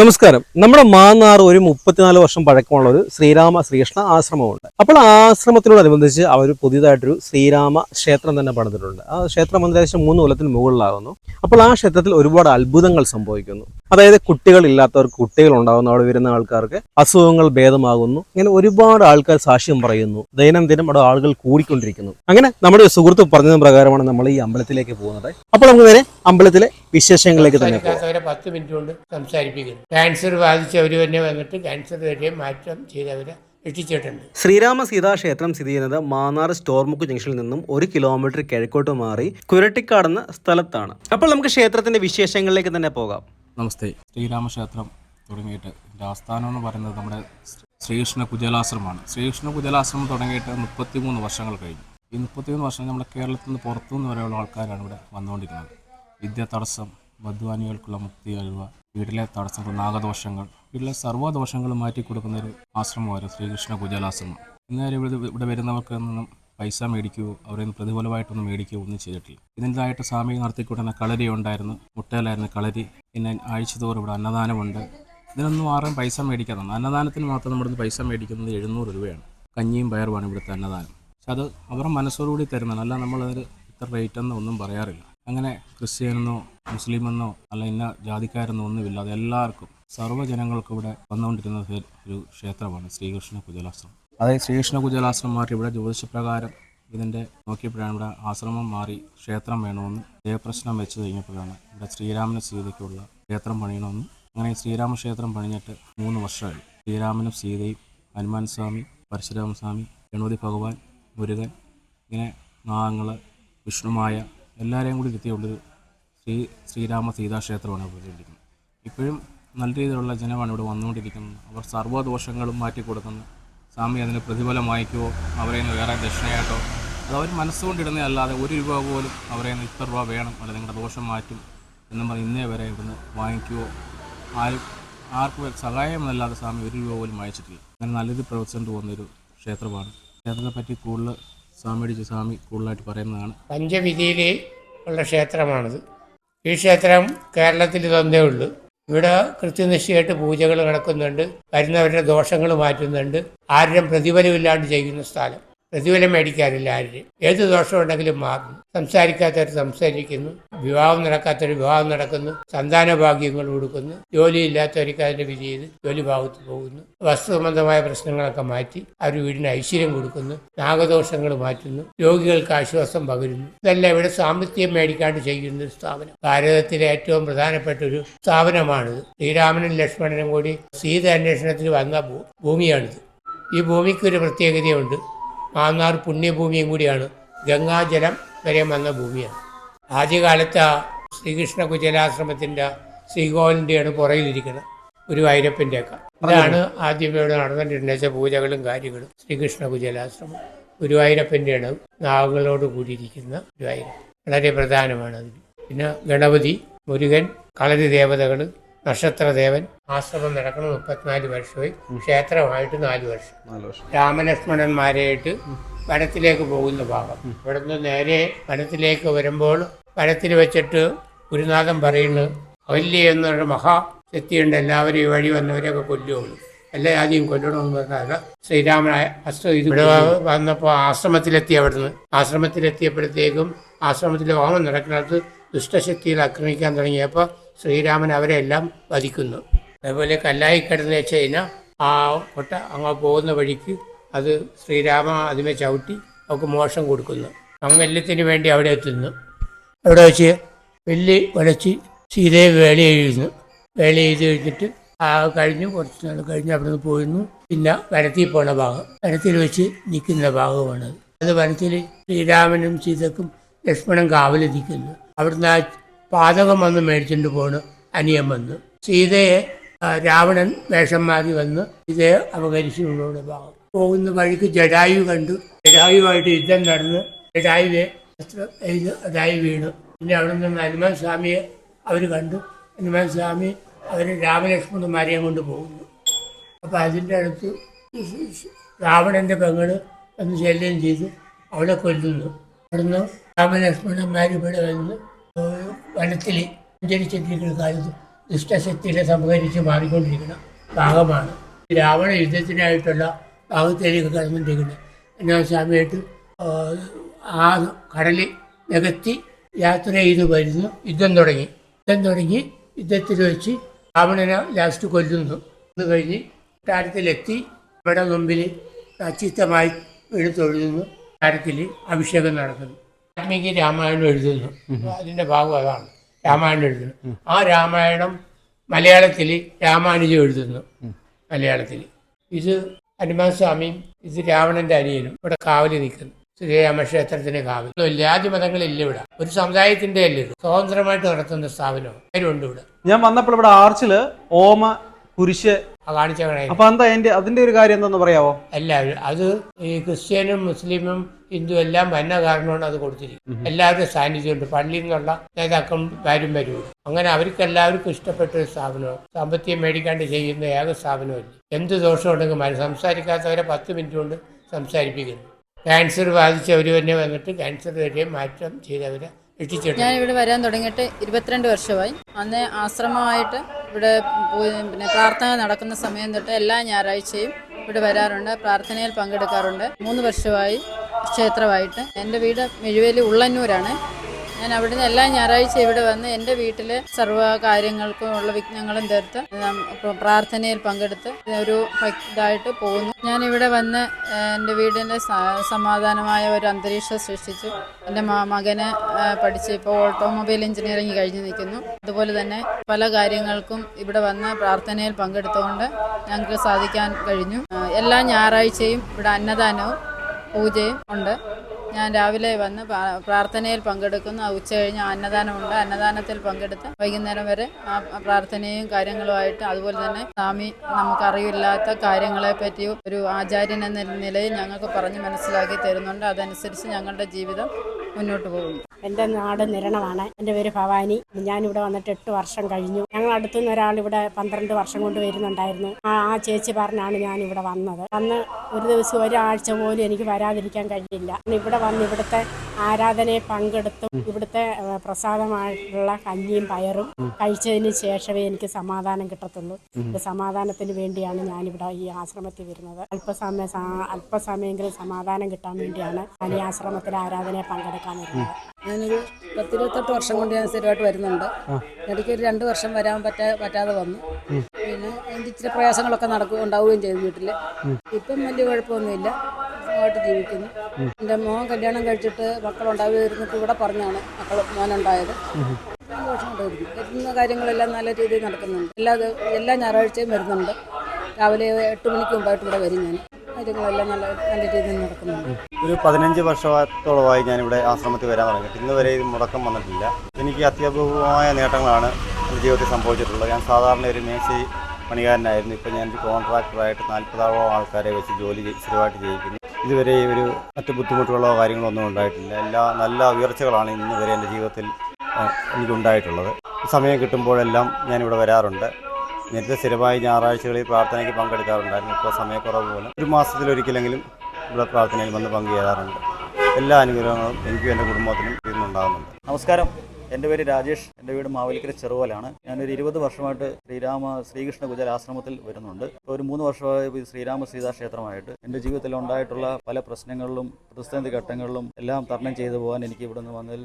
നമസ്കാരം. നമ്മുടെ മാന്നാർ ഒരു മുപ്പത്തിനാല് വർഷം പഴക്കമുള്ള ഒരു ശ്രീരാമ ശ്രീകൃഷ്ണ ആശ്രമമുണ്ട്. അപ്പോൾ ആ ആശ്രമത്തിനോടനുബന്ധിച്ച് അവർ പുതിയതായിട്ടൊരു ശ്രീരാമ ക്ഷേത്രം തന്നെ പണിതിട്ടുണ്ട്. ആ ക്ഷേത്രം ഏകദേശം മൂന്ന് കൊല്ലത്തിന് മുകളിലാകുന്നു. അപ്പോൾ ആ ക്ഷേത്രത്തിൽ ഒരുപാട് അത്ഭുതങ്ങൾ സംഭവിക്കുന്നു. അതായത് കുട്ടികൾ ഇല്ലാത്തവർക്ക് കുട്ടികൾ ഉണ്ടാകുന്നു അവിടെ വരുന്ന ആൾക്കാർക്ക് അസുഖങ്ങൾ ഭേദമാകുന്നു. ഇങ്ങനെ ഒരുപാട് ആൾക്കാർ സാക്ഷ്യം പറയുന്നു. ദൈനംദിനം അവിടെ ആളുകൾ കൂടിക്കൊണ്ടിരിക്കുന്നു. അങ്ങനെ നമ്മുടെ സുഹൃത്ത് പറഞ്ഞത് പ്രകാരമാണ് നമ്മൾ ഈ അമ്പലത്തിലേക്ക് പോകുന്നത്. അപ്പോൾ നമുക്ക് നേരെ അമ്പലത്തിലെ വിശേഷങ്ങളിലേക്ക് തന്നെ പത്ത് മിനിറ്റ് കൊണ്ട് സംസാരിപ്പിക്കുന്നു. ക്യാൻസർ ബാധിച്ചവർ തന്നെ വന്നിട്ട് ക്യാൻസർ വരെ മാറ്റം ചെയ്തവരെ എത്തിച്ചിട്ടുണ്ട് ശ്രീരാമ സീതാ ക്ഷേത്രം സ്ഥിതി ചെയ്യുന്നത് മാന്നാർ സ്റ്റോർമുക്ക് ജംഗ്ഷനിൽ നിന്നും ഒരു കിലോമീറ്റർ കിഴക്കോട്ട് മാറി കുരട്ടിക്കാടുന്ന സ്ഥലത്താണ്. അപ്പോൾ നമുക്ക് ക്ഷേത്രത്തിന്റെ വിശേഷങ്ങളിലേക്ക് തന്നെ പോകാം. നമസ്തേ. ശ്രീരാമക്ഷേത്രം തുടങ്ങിയിട്ട് ആസ്ഥാനം എന്ന് പറയുന്നത് നമ്മുടെ ശ്രീകൃഷ്ണ കുജലാശ്രമമാണ്. ശ്രീകൃഷ്ണ കുജലാശ്രമം തുടങ്ങിയിട്ട് മുപ്പത്തിമൂന്ന് വർഷങ്ങൾ കഴിഞ്ഞു. ഈ മുപ്പത്തിമൂന്ന് വർഷം നമ്മുടെ കേരളത്തിൽ നിന്ന് പുറത്തുനിന്ന് വരെയുള്ള ആൾക്കാരാണ് ഇവിടെ വന്നുകൊണ്ടിരിക്കുന്നത്. വിദ്യ തടസ്സം മദ്വാനികൾക്കുള്ള മുക്തി അഴിവ് വീട്ടിലെ തടസ്സങ്ങൾ നാഗദോഷങ്ങൾ വീട്ടിലെ സർവദോഷങ്ങളും മാറ്റി കൊടുക്കുന്ന ഒരു ആശ്രമമായിരുന്നു ശ്രീകൃഷ്ണ കുജലാശ്രമം ഇന്നേരം ഇവിടെ ഇവിടെ വരുന്നവർക്ക് നിന്നും പൈസ മേടിക്കുകയോ അവരെ നിന്ന് പ്രതിഫലമായിട്ടൊന്നും മേടിക്കുകയോ ഒന്നും ചെയ്തിട്ടില്ല. ഇതിന്റെതായിട്ട് സ്വാമി നടത്തിക്കൊണ്ടുവന്ന കളരി ഉണ്ടായിരുന്നു മുട്ടയിലായിരുന്നു കളരി. പിന്നെ ആഴ്ചതോറും ഇവിടെ അന്നദാനമുണ്ട്. ഇതിനൊന്നും ആരും പൈസ മേടിക്കാതാണ് അന്നദാനത്തിന് മാത്രം നമ്മുടെ പൈസ മേടിക്കുന്നത് എഴുന്നൂറ് രൂപയാണ്. കഞ്ഞിയും പയറുമാണ് ഇവിടുത്തെ അന്നദാനം. പക്ഷെ അത് അവരുടെ മനസ്സോടുകൂടി തരുന്നതാണ്. അല്ല നമ്മളതിൽ ഇത്ര റേറ്റ് എന്നൊന്നും പറയാറില്ല. അങ്ങനെ ക്രിസ്ത്യനെന്നോ മുസ്ലിമെന്നോ അല്ല ഇന്ന ജാതിക്കാരെന്നോ ഒന്നുമില്ല അത് എല്ലാവർക്കും സർവജനങ്ങൾക്കും ഇവിടെ വന്നുകൊണ്ടിരുന്ന ഒരു- ക്ഷേത്രമാണ് ശ്രീകൃഷ്ണ കുജലാശ്രമം. അതായത് ശ്രീകൃഷ്ണ കുജലാശ്രമം മാറി ഇവിടെ ജ്യോതിഷപ്രകാരം ഇതിന്റെ നോക്കിയപ്പോഴാണ് ഇവിടെ ആശ്രമം മാറി ക്ഷേത്രം വേണമെന്ന് ദേവപ്രശ്നം വെച്ച് കഴിഞ്ഞപ്പോഴാണ് ഇവിടെ ശ്രീരാമന സീതയ്ക്കുള്ള ക്ഷേത്രം പണിയണമെന്ന്. അങ്ങനെ ശ്രീരാമ ക്ഷേത്രം പണിഞ്ഞിട്ട് മൂന്ന് വർഷമായി. ശ്രീരാമനും സീതയും ഹനുമാൻ സ്വാമി പരശുരാമസ്വാമി ഗണപതി ഭഗവാൻ മുരുകൻ ഇങ്ങനെ നാഗങ്ങൾ വിഷ്ണുമായ എല്ലാവരെയും കൂടി ഇരുത്തിയുള്ളൊരു ശ്രീ ശ്രീരാമ സീതാക്ഷേത്രമാണ് ഇവിടെ ഇരിക്കുന്നത് ഇപ്പോഴും നല്ല രീതിയിലുള്ള ജനമാണ് ഇവിടെ വന്നുകൊണ്ടിരിക്കുന്നത്. അവർ സർവദോഷങ്ങളും മാറ്റി കൊടുക്കുന്നു സ്വാമി അതിന് പ്രതിഫലം വാങ്ങിക്കുവോ അവരെ നിന്ന് വേറെ ദക്ഷിണയായിട്ടോ അത് അവർ മനസ്സുകൊണ്ടിടുന്നേ അല്ലാതെ ഒരു രൂപ പോലും അവരെ നിന്ന് ഇത്ര രൂപ വേണം. അല്ലെങ്കിൽ നിങ്ങളുടെ ദോഷം മാറ്റും എന്നും പറഞ്ഞ് ഇന്നേ വരെ ഇവിടുന്ന് വാങ്ങിക്കുവോ ആരും ആർക്കും സഹായമല്ലാതെ സ്വാമി ഒരു രൂപ പോലും വായിച്ചിട്ടില്ല അങ്ങനെ നല്ല രീതിയിൽ പ്രവർത്തിച്ചുകൊണ്ട് പോകുന്നൊരു ക്ഷേത്രമാണ്. ക്ഷേത്രത്തെ പറ്റി കൂടുതൽ സ്വാമിയുടെ സ്വാമി കൂടുതലായിട്ട് പറയുന്നതാണ്. പഞ്ചവിധിയിൽ ഉള്ള ക്ഷേത്രമാണിത്. ഈ ക്ഷേത്രം കേരളത്തിൽ തന്നേ ഉള്ളൂ. ഇവിടെ കൃത്യനിഷ്ഠയായിട്ട് പൂജകൾ നടക്കുന്നുണ്ട്. വരുന്നവരുടെ ദോഷങ്ങൾ മാറ്റുന്നുണ്ട്. ആരുടെയും പ്രതിഫലമില്ലാണ്ട് ചെയ്യുന്ന സ്ഥലം. പ്രതിഫലം മേടിക്കാറില്ല ആരും. ഏത് ദോഷമുണ്ടെങ്കിലും മാറുന്നു സംസാരിക്കാത്തവർ സംസാരിക്കുന്നു. വിവാഹം നടക്കാത്തവർ വിവാഹം നടക്കുന്നു. സന്താന ഭാഗ്യങ്ങൾ കൊടുക്കുന്നു. ജോലിയില്ലാത്തവർക്ക് അതിന്റെ വിധി ചെയ്ത് ജോലി ഭാഗത്ത് പോകുന്നു. വസ്തു സംബന്ധമായ പ്രശ്നങ്ങളൊക്കെ മാറ്റി അവർ വീടിന് ഐശ്വര്യം കൊടുക്കുന്നു. നാഗദോഷങ്ങൾ മാറ്റുന്നു. രോഗികൾക്ക് ആശ്വാസം പകരുന്നു. ഇതെല്ലാം ഇവിടെ സാമ്പത്തികം മേടിക്കാണ്ട് ചെയ്യുന്ന ഒരു സ്ഥാപനം. ഭാരതത്തിലെ ഏറ്റവും പ്രധാനപ്പെട്ട ഒരു സ്ഥാപനമാണിത്. ശ്രീരാമനും ലക്ഷ്മണനും കൂടി സീത അന്വേഷണത്തിന് വന്ന ഭൂമിയാണിത്. ഈ ഭൂമിക്ക് ഒരു പ്രത്യേകതയുണ്ട്. മാന്നാർ പുണ്യഭൂമിയും കൂടിയാണ്. ഗംഗാജലം വരെ വന്ന ഭൂമിയാണ്. ആദ്യകാലത്ത് ശ്രീകൃഷ്ണ കുചലാശ്രമത്തിന്റെ ശ്രീകോവിലിന്റെയാണ് പുറകിലിരിക്കുന്നത്. ഗുരുവായൂരപ്പന്റെയൊക്കെ അതാണ് ആദ്യം ഇവിടെ നടന്നിട്ടുണ്ടെച്ച പൂജകളും കാര്യങ്ങളും. ശ്രീകൃഷ്ണ കുചലാശ്രമം ഗുരുവായൂരപ്പന്റെയാണ് നാഗങ്ങളോട് കൂടിയിരിക്കുന്ന ഗുരുവായൂരപ്പൻ വളരെ പ്രധാനമാണ് അതിന് പിന്നെ ഗണപതി മുരുകൻ കളരി ദേവതകൾ നക്ഷത്രദേവൻ ആശ്രമം നടക്കണം മുപ്പത്തിനാല് വർഷമായി. ക്ഷേത്രമായിട്ട് നാല് വർഷം. രാമലക്ഷ്മണന്മാരെയായിട്ട് വനത്തിലേക്ക് പോകുന്ന ഭാഗം ഇവിടുന്ന് നേരെ വനത്തിലേക്ക് വരുമ്പോൾ വനത്തിൽ വെച്ചിട്ട് ഗുരുനാഥൻ പറയുന്നു അവല്യ എന്നൊരു മഹാശക്തിയുണ്ട് എല്ലാവരും ഈ വഴി വന്നവരെയൊക്കെ കൊല്ലുകയുള്ളൂ എല്ലാ ആദ്യം കൊല്ലണമെന്ന് പറഞ്ഞാൽ ശ്രീരാമനായ ഇവിടെ വന്നപ്പോൾ ആശ്രമത്തിലെത്തി അവിടുന്ന്. ആശ്രമത്തിലെത്തിയപ്പോഴത്തേക്കും ആശ്രമത്തിലെ ഹോമം നടക്കുന്നത് ദുഷ്ടശക്തിയിൽ ആക്രമിക്കാൻ തുടങ്ങിയപ്പോൾ ശ്രീരാമൻ അവരെ എല്ലാം വധിക്കുന്നു. അതുപോലെ കല്ലായി കിടന്ന് വെച്ച് കഴിഞ്ഞാൽ ആ കൊട്ട അങ്ങ് പോകുന്ന വഴിക്ക് അത് ശ്രീരാമ അതിമേ ചവിട്ടി അവർക്ക് മോശം കൊടുക്കുന്നു. മംഗല്യത്തിന് വേണ്ടി അവിടെ എത്തുന്നു. അവിടെ വെച്ച് വെല്ലി വലച്ച് സീതയെ വേളി എഴുതുന്നു. വേളി എഴുതി കഴിഞ്ഞിട്ട് ആ കഴിഞ്ഞു കുറച്ച് നാൾ കഴിഞ്ഞ് അവിടെ നിന്ന് പോയിരുന്നു പിന്നെ വനത്തിൽ പോണ ഭാഗം. വനത്തിൽ വെച്ച് നിൽക്കുന്ന ഭാഗമാണത് അത് വനത്തിൽ ശ്രീരാമനും സീതക്കും ലക്ഷ്മണൻ കാവൽ നിൽക്കുന്നു അവിടുന്ന് ആ പാതകം വന്ന് മേടിച്ചിട്ട് പോണ് അനിയം വന്ന്. സീതയെ രാവണൻ വേഷം മാറി വന്ന് സീതയെ അപകരിച്ചുകൊണ്ടുള്ള ഭാഗം. പോകുന്ന വഴിക്ക് ജഡായു കണ്ടു. ജഡായുമായിട്ട് യുദ്ധം നടന്ന് ജഡായുവെ അതായി വീണു. പിന്നെ അവിടെ നിന്ന് ഹനുമാൻ സ്വാമിയെ അവർ കണ്ടു. ഹനുമാൻ സ്വാമി അവർ രാമലക്ഷ്മണന്മാരെയും കൊണ്ട് പോകുന്നു. അപ്പം അതിന്റെ അടുത്ത് രാവണന്റെ പെങ്ങൾ വന്ന് ശല്യം ചെയ്ത്. അവളെ കൊല്ലുന്നു. അവിടുന്ന് രാമലക്ഷ്മണന്മാർ ഇവിടെ വന്ന് വനത്തിൽ സഞ്ചരിച്ചെത്തിയിരിക്കുന്ന കാലത്ത് ദുഷ്ടശക്തികളെ സംഹരിച്ച് മാറിക്കൊണ്ടിരിക്കുന്ന ഭാഗമാണ്. രാവണ യുദ്ധത്തിനായിട്ടുള്ള ഭാഗത്തിലേക്ക് കടന്നിട്ടിരിക്കുന്നത്. എന്നാ സമയത്ത് ആ, കടലിൽ നികത്തി യാത്ര ചെയ്ത് വരുന്നു. യുദ്ധം തുടങ്ങി. യുദ്ധം തുടങ്ങി. യുദ്ധത്തിൽ വെച്ച് രാവണനെ ലാസ്റ്റ് കൊല്ലുന്നു. അത് കഴിഞ്ഞ് താരത്തിലെത്തി ഇവിടെ മുമ്പിൽ ചിത്തമായി എഴുത്തൊഴുതുന്നു താരത്തിൽ അഭിഷേകം നടക്കുന്നു. വാൽമീകി രാമായണം എഴുതുന്നു. അതിന്റെ ഭാഗം അതാണ് രാമായണം എഴുതുന്നു. ആ രാമായണം മലയാളത്തിൽ രാമാനുജം എഴുതുന്നു. മലയാളത്തിൽ ഇത് ഹനുമാൻ സ്വാമിയും ഇത് രാവണന്റെ അനിയനും ഇവിടെ കാവലി നിൽക്കുന്നു. ശ്രീരാമക്ഷേത്രത്തിന് കാവൽ ഇല്ല. ആദ്യ മതങ്ങളില്ല ഇവിടെ. ഒരു സമുദായത്തിന്റെ അല്ല ഇത്? സ്വതന്ത്രമായിട്ട് നടത്തുന്ന സ്ഥാപനവും ഇവിടെ. ഞാൻ വന്നപ്പോൾ ഇവിടെ ആർച്ചിൽ ഓമ കുരിശ്. കാണിച്ച അപ്പൊ എന്താ അതിന്റെ ഒരു കാര്യം എന്താന്ന് പറയാവോ? അല്ല അത് ഈ ക്രിസ്ത്യാനും മുസ്ലിമും ഹിന്ദു എല്ലാം വന്ന കാരണമാണ് അത് കൊടുത്തിരിക്കുന്നത്. എല്ലാവരുടെ സാന്നിധ്യമുണ്ട്. പള്ളിയിൽ നിന്നുള്ള നേതാക്കളും വരും വരും. അങ്ങനെ അവർക്ക് എല്ലാവർക്കും ഇഷ്ടപ്പെട്ട ഒരു സ്ഥാപനമാണ്. സാമ്പത്തികം മേടിക്കാണ്ട് ചെയ്യുന്ന ഏക സ്ഥാപനമല്ല. എന്ത് ദോഷമുണ്ടെങ്കിൽ മനസ്സ് സംസാരിക്കാത്തവരെ പത്ത് മിനിറ്റ് കൊണ്ട് സംസാരിപ്പിക്കുന്നു. ക്യാൻസർ ബാധിച്ചവർ തന്നെ വന്നിട്ട് ക്യാൻസർ വരെ മാറ്റം ചെയ്തവരെ ഞാൻ ഇവിടെ വരാൻ തുടങ്ങിയിട്ട് ഇരുപത്തിരണ്ട് വർഷമായി. അന്ന് ആശ്രമമായിട്ട് ഇവിടെ പോയി പിന്നെ പ്രാർത്ഥന നടക്കുന്ന സമയം തൊട്ട് എല്ലാ ഞായറാഴ്ചയും ഇവിടെ വരാറുണ്ട്. പ്രാർത്ഥനയിൽ പങ്കെടുക്കാറുണ്ട്. മൂന്ന് വർഷമായി ക്ഷേത്രമായിട്ട്. എന്റെ വീട് മെഴുവേലി ഉള്ളന്നൂരാണ്. ഞാൻ അവിടുന്ന് എല്ലാ ഞായറാഴ്ച ഇവിടെ വന്ന് എന്റെ വീട്ടിലെ സർവ കാര്യങ്ങൾക്കും ഉള്ള വിഘ്നങ്ങളും തീർത്ത് പ്രാർത്ഥനയിൽ പങ്കെടുത്ത് ഒരു ഇതായിട്ട് പോകുന്നു. ഞാൻ ഇവിടെ വന്ന് എന്റെ വീടിന്റെ സമാധാനമായ ഒരു അന്തരീക്ഷം സൃഷ്ടിച്ചു. എന്റെ മകന് പഠിച്ച് ഇപ്പോൾ ഓട്ടോമൊബൈൽ എഞ്ചിനീയറിംഗ് കഴിഞ്ഞ് നിൽക്കുന്നു. അതുപോലെ തന്നെ പല കാര്യങ്ങൾക്കും ഇവിടെ വന്ന് പ്രാർത്ഥനയിൽ പങ്കെടുത്തുകൊണ്ട് ഞങ്ങൾക്ക് സാധിക്കാൻ കഴിഞ്ഞു. എല്ലാ ഞായറാഴ്ചയും ഇവിടെ അന്നദാനവും പൂജയും ഉണ്ട്. ഞാൻ രാവിലെ വന്ന് പ്രാർത്ഥനയിൽ പങ്കെടുക്കുന്നു. ഉച്ച കഴിഞ്ഞ് അന്നദാനമുണ്ട്. അന്നദാനത്തിൽ പങ്കെടുത്ത് വൈകുന്നേരം വരെ ആ പ്രാർത്ഥനയും കാര്യങ്ങളുമായിട്ട് അതുപോലെ തന്നെ സ്വാമി നമുക്കറിയില്ലാത്ത കാര്യങ്ങളെ പറ്റി ഒരു ആചാര്യൻ എന്ന നിലയിൽ ഞങ്ങൾക്ക് പറഞ്ഞ് മനസ്സിലാക്കി തരുന്നുണ്ട്. അതനുസരിച്ച് ഞങ്ങളുടെ ജീവിതം മുന്നോട്ട് പോകുന്നു. എന്റെ നാട് നിരണമാണ്. എന്റെ പേര് ഭവാനി. ഞാനിവിടെ വന്നിട്ട് എട്ട് വർഷം കഴിഞ്ഞു. ഞങ്ങൾ അടുത്തുനിന്ന് ഒരാൾ ഇവിടെ പന്ത്രണ്ട് വർഷം കൊണ്ട് വരുന്നുണ്ടായിരുന്നു. ആ ചേച്ചി പറഞ്ഞാണ് ഞാൻ ഇവിടെ വന്നത്. അന്ന് ഒരു ദിവസം ഒരാഴ്ച പോലും എനിക്ക് വരാതിരിക്കാൻ കഴിയില്ല ഇവിടെ വന്ന് ഇവിടുത്തെ ആരാധനയെ പങ്കെടുത്തും. ഇവിടുത്തെ പ്രസാദമായിട്ടുള്ള കഞ്ഞിയും പയറും കഴിച്ചതിന് ശേഷമേ എനിക്ക് സമാധാനം കിട്ടത്തുള്ളൂ. ഈ സമാധാനത്തിന് വേണ്ടിയാണ് ഞാനിവിടെ ഈ ആശ്രമത്തിൽ വരുന്നത്. അല്പസമയ അല്പസമയെങ്കിലും അല്പസമയമെങ്കിലും സമാധാനം കിട്ടാൻ വേണ്ടിയാണ് ഞാൻ ഈ ആശ്രമത്തിൽ ആരാധനയെ പങ്കെടുക്കാൻ വരുന്നത്. ഞാനൊരു പത്തിരുപത്തെട്ട് വർഷം കൊണ്ട് ഞാൻ സ്ഥിരമായിട്ട് വരുന്നുണ്ട്. ഇടയ്ക്ക് ഒരു രണ്ട് വർഷം വരാൻ പറ്റാ പറ്റാതെ വന്നു. പിന്നെ എനിക്ക് ഇച്ചിരി പ്രയാസങ്ങളൊക്കെ നടക്കുക ഉണ്ടാവുകയും ചെയ്തു വീട്ടിൽ ഇപ്പം വലിയ കുഴപ്പമൊന്നുമില്ല. സുഖമായിട്ട് ജീവിക്കുന്നു. എന്റെ മോൻ കല്യാണം കഴിച്ചിട്ട് മക്കളുണ്ടാവുമായിരുന്നിട്ട് ഇവിടെ പറഞ്ഞാണ് മക്കൾ മോനുണ്ടായത്. വരുന്ന കാര്യങ്ങളെല്ലാം നല്ല രീതിയിൽ നടക്കുന്നുണ്ട്. എല്ലാ എല്ലാ ഞായറാഴ്ചയും വരുന്നുണ്ട്. രാവിലെ എട്ട് മണിക്ക് മുമ്പായിട്ട് ഇവിടെ വരും ഞാൻ. കാര്യങ്ങളെല്ലാം നല്ല നല്ല രീതിയിൽ നടക്കുന്നുണ്ട്. ഒരു പതിനഞ്ച് വർഷത്തോളമായി ഇവിടെ ആശ്രമത്തിൽ വരാൻ തുടങ്ങിയിട്ട്. ഇന്ന് വരെ ഇത് മുടക്കം വന്നിട്ടില്ല. എനിക്ക് അത്യപൂർവമായ നേട്ടങ്ങളാണ് എന്റെ ജീവിതത്തിൽ സംഭവിച്ചിട്ടുള്ളത്. ഞാൻ സാധാരണ ഒരു മേശി പണികാരനായിരുന്നു ഇപ്പം ഞാൻ കോൺട്രാക്ടറായിട്ട് നാൽപ്പതാവോ ആൾക്കാരെ വെച്ച് ജോലി സ്ഥിരമായിട്ട് ഇതുവരെ ഒരു മറ്റ് ബുദ്ധിമുട്ടുകളോ കാര്യങ്ങളോ ഒന്നും ഉണ്ടായിട്ടില്ല. എല്ലാ നല്ല ഉയർച്ചകളാണ് ഇന്ന് വരെ എന്റെ ജീവിതത്തിൽ എനിക്കുണ്ടായിട്ടുള്ളത്. സമയം കിട്ടുമ്പോഴെല്ലാം ഞാനിവിടെ വരാറുണ്ട്. നേരത്തെ സ്ഥിരമായി ഞായറാഴ്ചകളിൽ പ്രാർത്ഥനയ്ക്ക് പങ്കെടുക്കാറുണ്ടായിരുന്നു. ഇപ്പോൾ സമയക്കുറവ് മൂലം ഒരു മാസത്തിലൊരിക്കലെങ്കിലും ഇവിടെ പ്രാർത്ഥനയിൽ വന്ന് പങ്കുചേരാറുണ്ട്. എല്ലാ അനുഗ്രഹങ്ങളും എനിക്കും എന്റെ കുടുംബത്തിനും ഇന്നുണ്ടാകുന്നുണ്ട്. നമസ്കാരം. എന്റെ പേര് രാജേഷ്. എന്റെ വീട് മാവേലിക്കര ചെറുവലാണ് ഞാനൊരു ഇരുപത് വർഷമായിട്ട് ശ്രീരാമ ശ്രീകൃഷ്ണ ഗുജൽ ആശ്രമത്തിൽ വരുന്നുണ്ട്. ഒരു മൂന്ന് വർഷമായി ശ്രീരാമ സീതാ ക്ഷേത്രമായിട്ട് എന്റെ ജീവിതത്തിൽ ഉണ്ടായിട്ടുള്ള പല പ്രശ്നങ്ങളിലും പ്രതിസന്ധി ഘട്ടങ്ങളിലും എല്ലാം തരണം ചെയ്തു പോകാൻ എനിക്ക് ഇവിടെ നിന്ന് വന്നതിൽ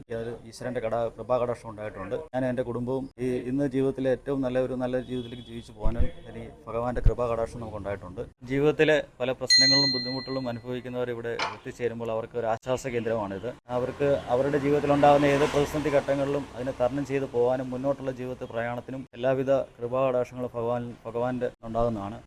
ഈശ്വരന്റെ കട കൃപാകടാക്ഷം ഉണ്ടായിട്ടുണ്ട്. ഞാൻ എന്റെ കുടുംബവും ഈ ഇന്ന് ജീവിതത്തിലെ ഏറ്റവും നല്ല ഒരു നല്ല ജീവിതത്തിലേക്ക് ജീവിച്ചു പോകാനും എനിക്ക് ഭഗവാന്റെ കൃപാകടാക്ഷം നമുക്ക് ഉണ്ടായിട്ടുണ്ട് ജീവിതത്തിലെ പല പ്രശ്നങ്ങളും ബുദ്ധിമുട്ടുകളും അനുഭവിക്കുന്നവർ ഇവിടെ എത്തിച്ചേരുമ്പോൾ അവർക്ക് ഒരു ആശ്വാസ കേന്ദ്രമാണിത്. അവർക്ക് അവരുടെ ജീവിതത്തിൽ ഉണ്ടാകുന്ന ഏത് പ്രതിസന്ധി ഘട്ടങ്ങളിലും അതിനെ തരണം ചെയ്ത് പോകാനും മുന്നോട്ടുള്ള ജീവിത പ്രയാണത്തിനും എല്ലാവിധ കൃപാകടാക്ഷങ്ങളും ഭഗവാൻ ഭഗവാന്റെ ഉണ്ടാകുന്നതാണ്.